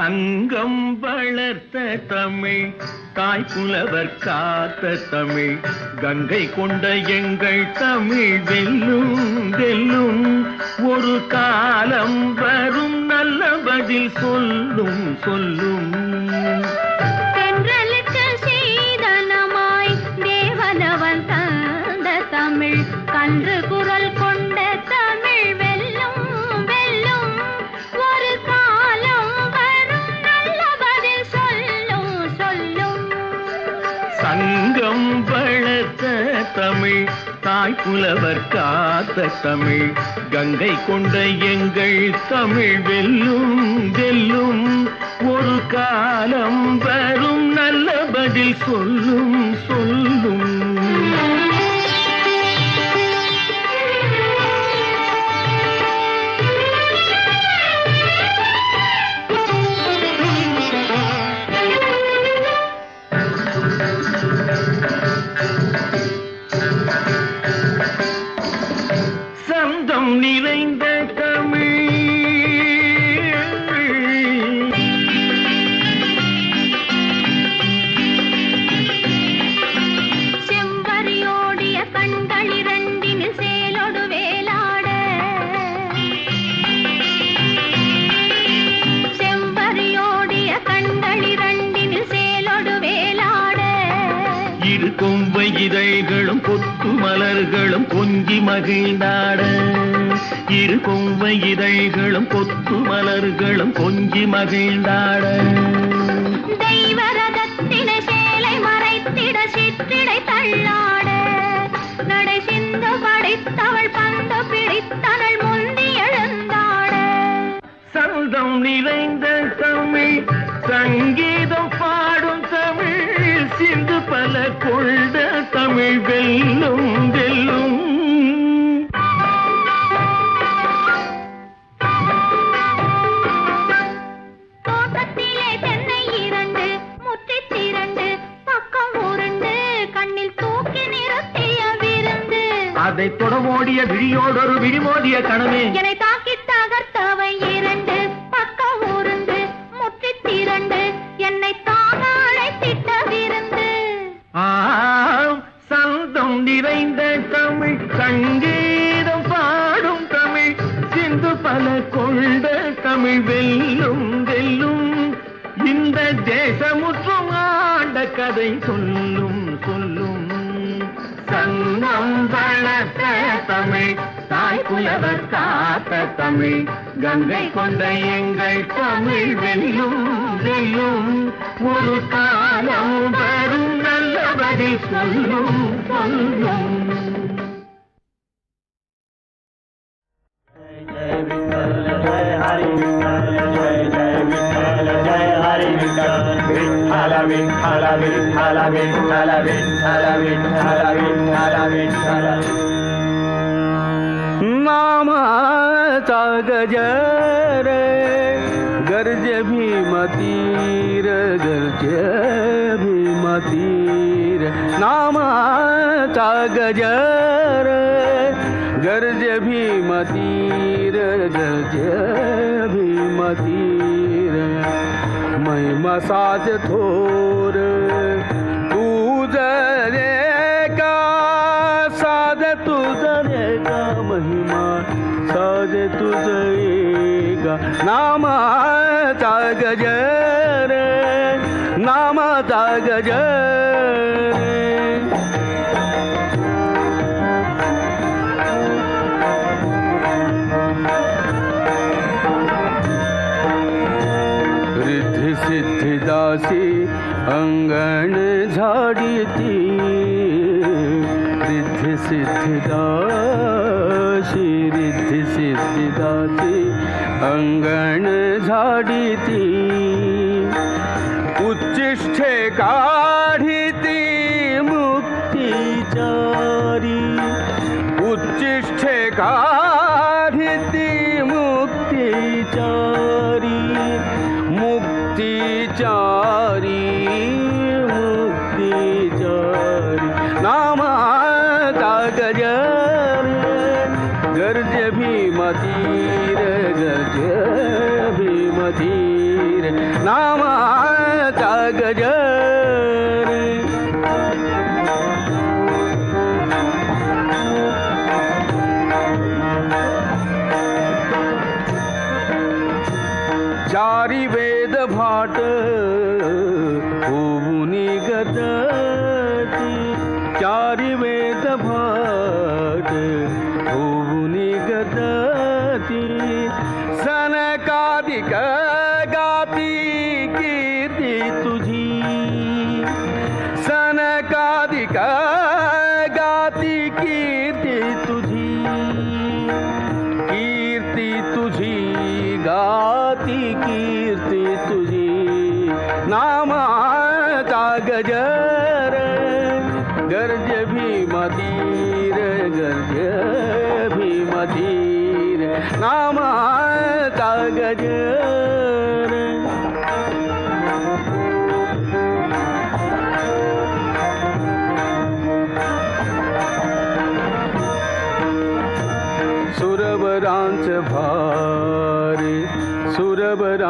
Sangam வளர்த்த தமிழ் தாய் புலவர் காத்த தமிழ் கங்கை கொண்ட எங்கள் தமிழ் வெல்லும் வெல்லும். ஒரு காலம் வரும் நல்ல பதில் சொல்லும் சொல்லும். தாய் புலவர் காத்த தமிழ் கங்கை கொண்ட எங்கள் தமிழ் வெல்லும் வெல்லும். ஒரு காலம் வரும் நல்ல பதில் சொல்லும் சொல்லும். மகிழ்ந்தாட இரு கொம்பை இதழ்களும் கொத்து மலர்களும் கொஞ்சி மகிழ்ந்தாட. தெய்வரதத்தின சேலை மறைத்திட சிற்றிடை தள்ளாட. நடை சிந்து படித்தவள் பந்து பிடித்தனள் முந்தி எழுந்தாட. சந்தம் நிறைந்த தமிழ் சங்கீதம் தொடமோடிய விழியோடொரு விழிமோதிய கணமே. என்னை தாக்கி தகர்த்தவை இரண்டு பக்கம் உருந்து முற்றித் திரண்டு என்னை தாங்க அழைத்திட்ட விருந்து. ஆம் சந்தம் நிறைந்த தமிழ் சங்கீதம் பாடும் தமிழ் சிந்து பல கொண்ட தமிழ் வெல்லும் வெல்லும் இந்த தேசமுற்றும் ஆண்ட கதை சொல்லும். சங்கம் வளர்த்த தமிழ் தாய் புலவர் காத்த தமிழ். கங்கை கொண்ட எங்கள் தமிழ் வெல்லும் வெல்லும். ஒரு காலம் வரும் நல்லபடி சொல்லும் சொல்லும். नामाचा गजर गर्ज भीमतीर गर्ज भीमतीर नामाचा गजर गर्ज भीमतीर गर्ज भीमतीर महिमा साज थोर तुझ रे तुझगा नामाचा गज रे नामाचा गज रिद्धि सिद्धिदासी अंगन झाड़ी थी सिद्धिदा अंगण झाडीती उच्चिष्ठे काढीती मुक्तीचारी उच्चिष्ठे काढीती मुक्तीचारी चारी मुक्ती चारी नामाचा गजर متير گرج به مٿير نام گز राधिका गाती कीर्ती तुझी। कीर्ती तुझी गाती कीर्ती तुझी। नामाचा गजर गर्ज भीमधीर गर्ज भीमधीर नामाचा गजर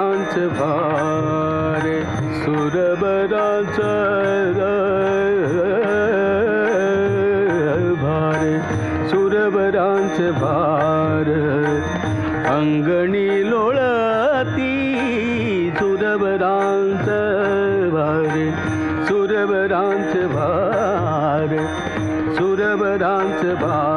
त्यांच भारे सुरबराच भारे सुरबरांच भार अंगणी लोळती सुरबरांच भारे सुरबरांच भार सुरबरांच भार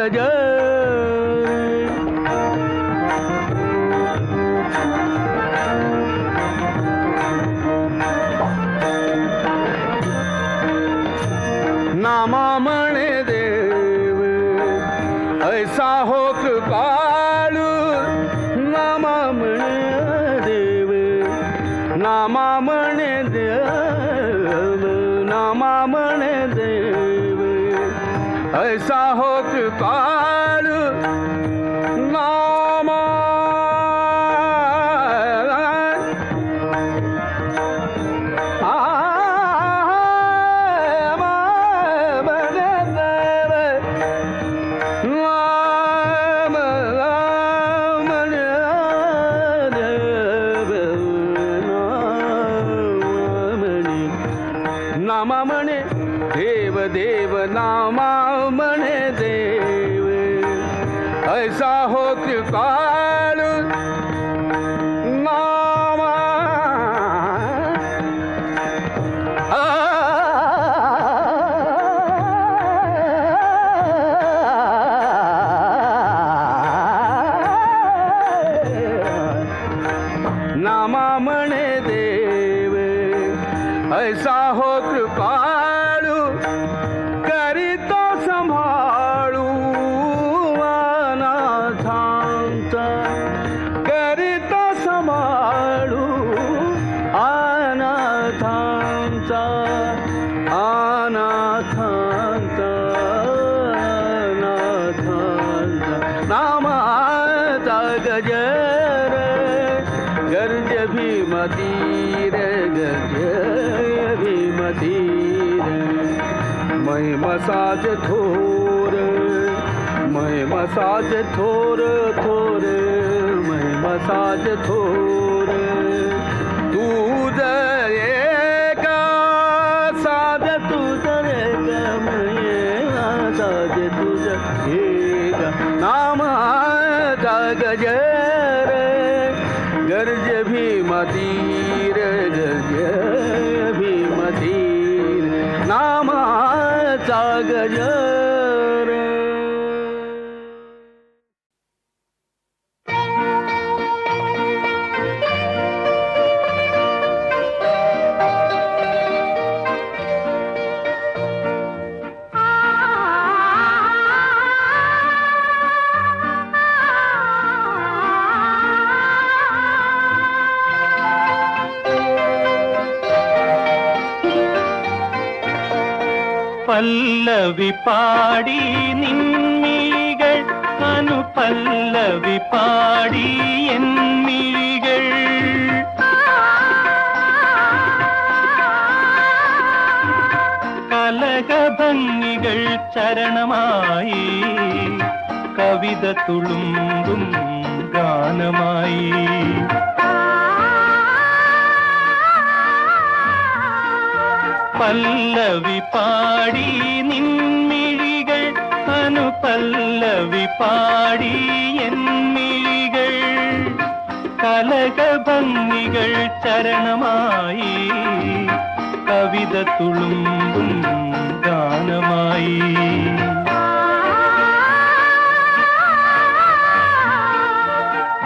गजा साज थोर थोर महिमा साध ोर महि मा साध ो द साध त नाम जग जय रे गर्ज भी मती பல்லவி பாடி நின்மீகள் அனு பல்லவி பாடி என்மீகள் கலகபங்கிகள் சரணமாயி கவித துளும்பும் கானமாயி. പല്ലവി പാടി നിൻമിഴികൾ അനുപല്ലവി പാടി എന്നിഴികൾ കലകഭംഗികൾ ചരണമായി. കവിത തുളുമ്പും ഗാനമായി.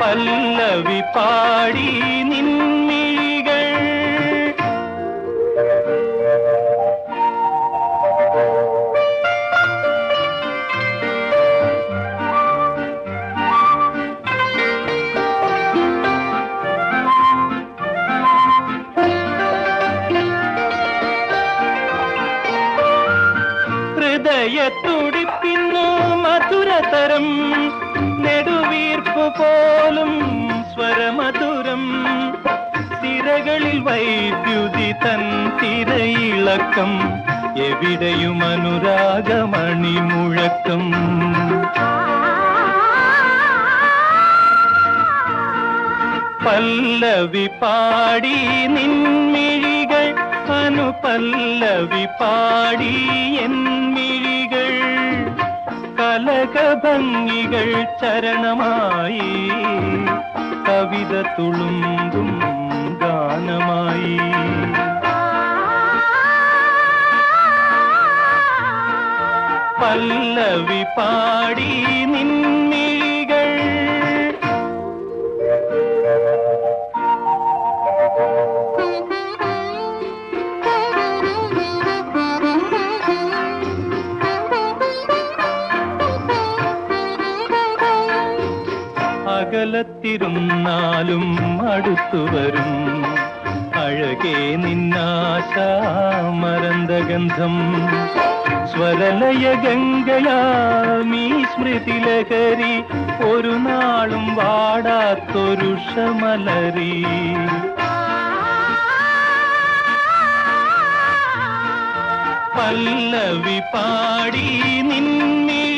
പല്ലവി പാടി നിൻമിഴികൾ മധുരതരം നെടുവീർപ്പ് പോലും സ്വരമധുരം. തിരകളിൽ വൈദ്യുതി തൻ തിരയിളക്കം എവിടെയും അനുരാഗമണി മുഴക്കം. പല്ലവി പാടി നിൻമിഴികൾ അനുപല്ലവി പാടി എന്നിഴികൾ കലകഭംഗികൾ ചരണമായി കവിത തുളുമ്പും ഗാനമായി. പല്ലവി പാടി നിൻമിഴികൾ അകലത്തിരുന്നാലും അടുത്തു വരും. അഴകേ നിന്നാശാമരന്തഗന്ധം സ്വരലയ ഗംഗയാമീ സ്മൃതിലഹരി ഒരു നാളും വാടാത്തൊരു ഷമലരി പല്ലവി പാടി നിൻമിഴികൾ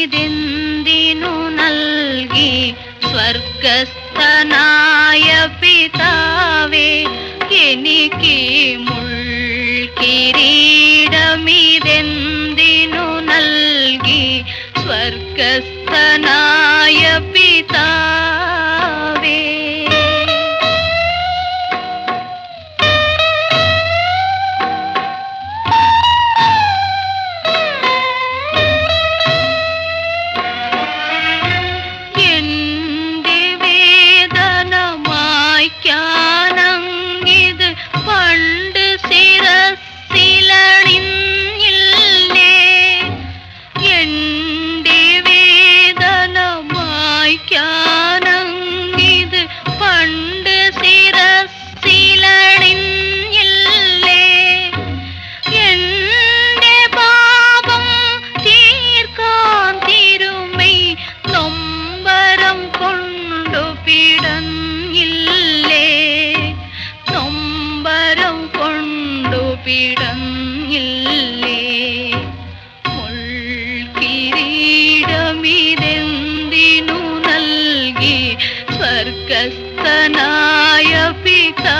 ಇದೆಂದಿನು ನಲ್ಗಿ ಸ್ವರ್ಗಸ್ಥನಾಯ ಪಿತಾವೇ ಕೆನಿಕಿ ಮುಳ್ಕಿರೀಡಮಿದೆಂದಿನು ನಲ್ಗಿ ಸ್ವರ್ಗಸ್ಥನಾಯ कस्तनाय पिता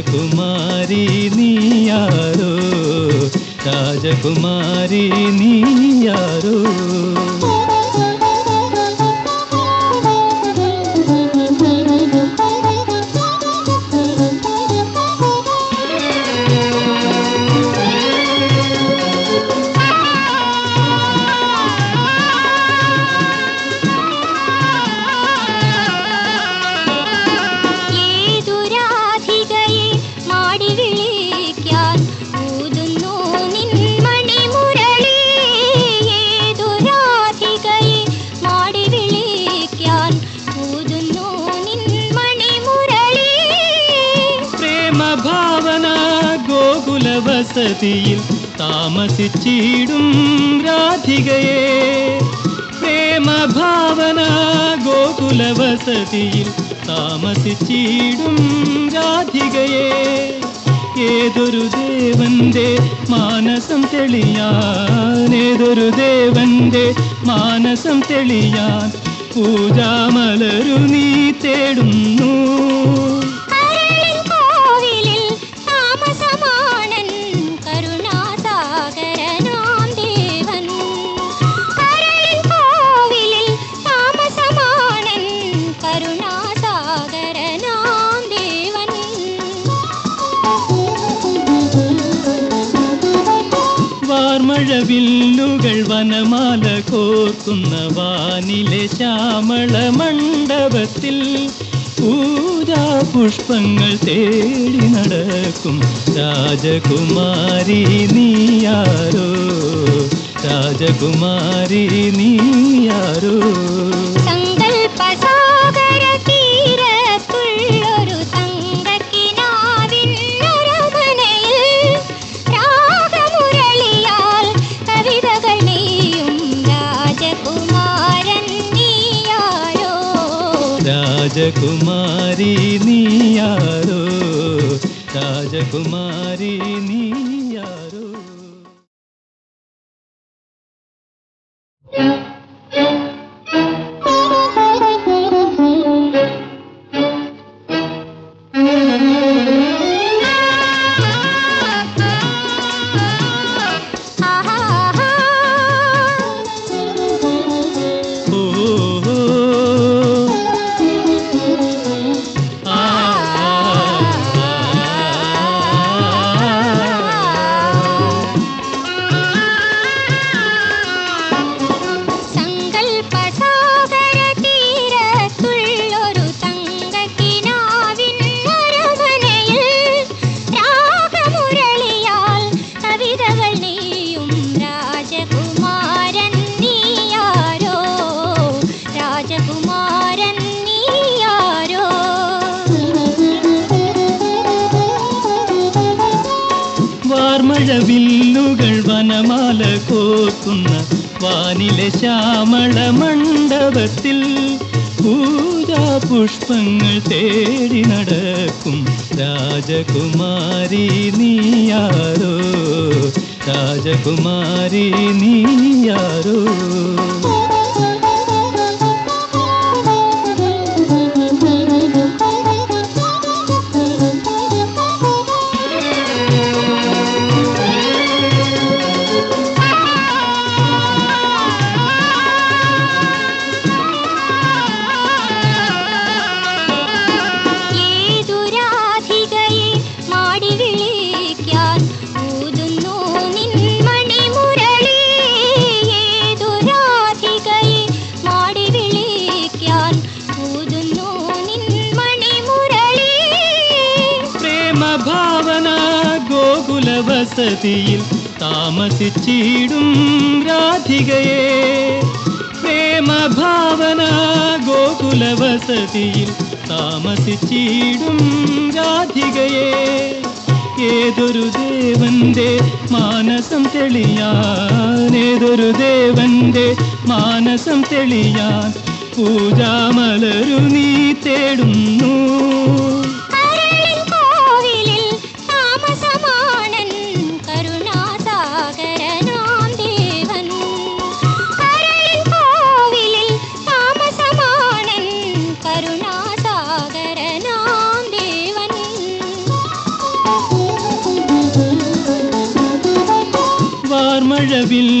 राजकुमारी नियारो राजकुमारी नियारो। പ്രേമഭാവന ഗോകുല വസതിയിൽ താമസിച്ചിടും രാധികയെ. പ്രേമഭാവന ഗോകുല വസതിയിൽ താമസിച്ചിടും രാധികയെ. ഏതൊരു ദേവന്റെ മാനസം തെളിയാൻ ഏതൊരു ദേവന്റെ മാനസം തെളിയാൻ പൂജാമലരു നീ തേടുന്നു. വാർമഴവില്ലുകൾ വനമാല കോർക്കുന്ന വാനിലെ ശ്യാമള മണ്ഡപത്തിൽ പൂജാ പുഷ്പങ്ങൾ തേടി നടക്കും. രാജകുമാരി നീയാരോ രാജകുമാരി നീയാരോ രാജകുമാരി നീയാരോ രാജകുമാരി നീയാരോ വാനിലെ ശ്യാമള മണ്ഡപത്തിൽ പൂജാ പുഷ്പങ്ങൾ തേടി നടക്കും. രാജകുമാരി നീയാരോ രാജകുമാരി നീയാരോ താമസിച്ചിടും രാധികയെ. പ്രേമഭാവന ഗോകുല വസതിയിൽ താമസിച്ചിടും രാധികയെ. ഏതൊരു ദേവന്റെ മാനസം തെളിയാൻ ഏതൊരു ദേവന്റെ മാനസം തെളിയാൻ പൂജാമലരു നീ തേടുന്നു.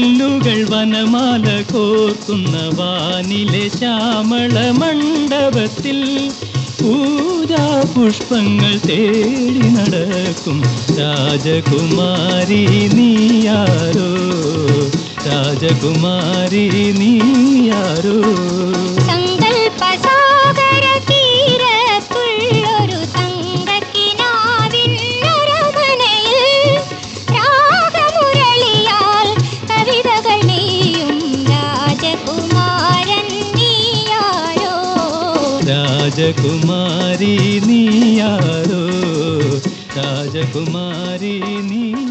വാർമഴവില്ലുകൾ വനമാല കോർക്കുന്ന വാനിലെ ശ്യാമള മണ്ഡപത്തിൽ പൂജാ പുഷ്പങ്ങൾ തേടി നടക്കും. രാജകുമാരി നീയാരോ രാജകുമാരി നീയാരോ राजकुमारी नियारो राजकुमारी निया